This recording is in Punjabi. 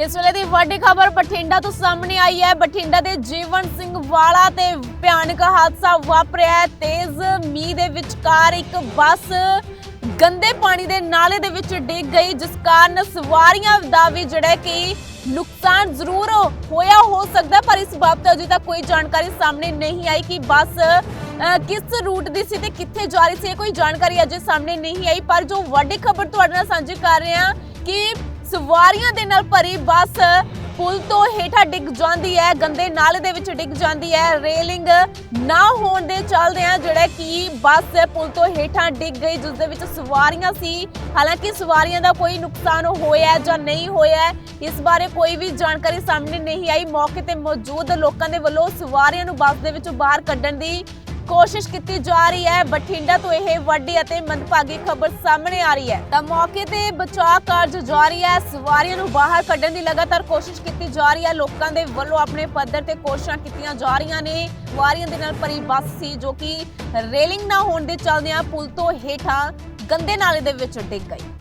ਇਸ ਵੇਲੇ ਦੀ ਵੱਡੀ ਖਬਰ ਬਠਿੰਡਾ ਤੋਂ ਸਾਹਮਣੇ ਆਈ ਹੈ। ਬਠਿੰਡਾ ਦੇ ਜੀਵਨ ਸਿੰਘ ਵਾਲਾ ਤੇ ਭਿਆਨਕ ਹਾਦਸਾ ਵਾਪਰਿਆ ਹੈ। ਤੇਜ਼ ਮੀਂਹ ਦੇ ਵਿਚਕਾਰ ਇੱਕ ਬੱਸ ਗੰਦੇ ਪਾਣੀ ਦੇ ਨਾਲੇ ਦੇ ਵਿੱਚ ਡਿੱਗ ਗਈ, ਜਿਸ ਕਾਰਨ ਸਵਾਰੀਆਂ ਦਾ ਵੀ ਜਿਹੜਾ ਕਿ ਨੁਕਸਾਨ ਜ਼ਰੂਰ ਹੋਇਆ, ਹੋ ਸਕਦਾ ਪਰ ਇਸ ਬਾਬਤ ਅਜੇ ਤੱਕ ਕੋਈ ਜਾਣਕਾਰੀ ਸਾਹਮਣੇ ਨਹੀਂ ਆਈ ਕਿ ਬੱਸ ਕਿਸ ਰੂਟ ਦੀ ਸੀ ਤੇ ਕਿੱਥੇ ਜਾ ਰਹੀ ਸੀ, ਇਹ ਕੋਈ ਜਾਣਕਾਰੀ ਅਜੇ ਸਾਹਮਣੇ ਨਹੀਂ ਆਈ। ਪਰ ਜੋ ਵੱਡੀ ਖਬਰ ਤੁਹਾਡੇ ਨਾਲ ਸਾਂਝੀ ਕਰ ਰਹੇ ਹਾਂ ਕਿ ਸਵਾਰੀਆਂ ਦੇ ਨਾਲ ਭਰੀ ਬੱਸ ਪੁਲ ਤੋਂ ਹੇਠਾਂ ਡਿੱਗ ਜਾਂਦੀ ਹੈ, ਗੰਦੇ ਨਾਲੇ ਦੇ ਵਿੱਚ ਡਿੱਗ ਜਾਂਦੀ ਹੈ। ਰੇਲਿੰਗ ਨਾ ਹੋਣ ਦੇ ਚੱਲਦਿਆਂ ਜਿਹੜਾ ਕਿ ਬੱਸ ਪੁਲ ਤੋਂ ਹੇਠਾਂ ਡਿੱਗ ਗਈ, ਜਿਸ ਦੇ ਵਿੱਚ ਸਵਾਰੀਆਂ ਸੀ। ਹਾਲਾਂਕਿ ਸਵਾਰੀਆਂ ਦਾ ਕੋਈ ਨੁਕਸਾਨ ਹੋਇਆ ਜਾਂ ਨਹੀਂ ਹੋਇਆ ਇਸ ਬਾਰੇ ਕੋਈ ਵੀ ਜਾਣਕਾਰੀ ਸਾਹਮਣੇ ਨਹੀਂ ਆਈ। ਮੌਕੇ ਤੇ ਮੌਜੂਦ ਲੋਕਾਂ ਦੇ ਵੱਲੋਂ ਸਵਾਰੀਆਂ ਨੂੰ ਬੱਸ ਦੇ ਵਿੱਚੋਂ ਬਾਹਰ ਕੱਢਣ ਦੀ ਕੋਸ਼ਿਸ਼ ਕੀਤੀ ਜਾ ਰਹੀ ਹੈ, ਬਠਿੰਡਾ ਤੋਂ ਇਹ ਵੱਡੀ ਅਤੇ ਮੰਦਭਾਗੀ ਖਬਰ ਸਾਹਮਣੇ ਆ ਰਹੀ ਹੈ। ਤਾਂ ਮੌਕੇ ਤੇ ਬਚਾਅ ਕਾਰਜ ਜਾਰੀ ਹੈ, ਸਵਾਰੀਆਂ ਨੂੰ ਬਾਹਰ ਕੱਢਣ ਦੀ ਲਗਾਤਾਰ ਕੋਸ਼ਿਸ਼ ਕੀਤੀ ਜਾ ਰਹੀ ਹੈ। ਲੋਕਾਂ ਦੇ ਵੱਲੋਂ ਆਪਣੇ ਪੱਧਰ ਤੇ ਕੋਸ਼ਿਸ਼ਾਂ ਕੀਤੀਆਂ ਜਾ ਰਹੀਆਂ ਨੇ। ਸਵਾਰੀਆਂ ਦੇ ਨਾਲ ਭਰੀ ਬੱਸ ਸੀ ਜੋ ਕਿ ਰੇਲਿੰਗ ਨਾ ਹੋਣ ਦੇ ਚੱਲਦਿਆਂ ਪੁਲ ਤੋਂ ਹੇਠਾਂ ਗੰਦੇ ਨਾਲੇ ਦੇ ਵਿੱਚ ਡਿੱਗ ਗਈ।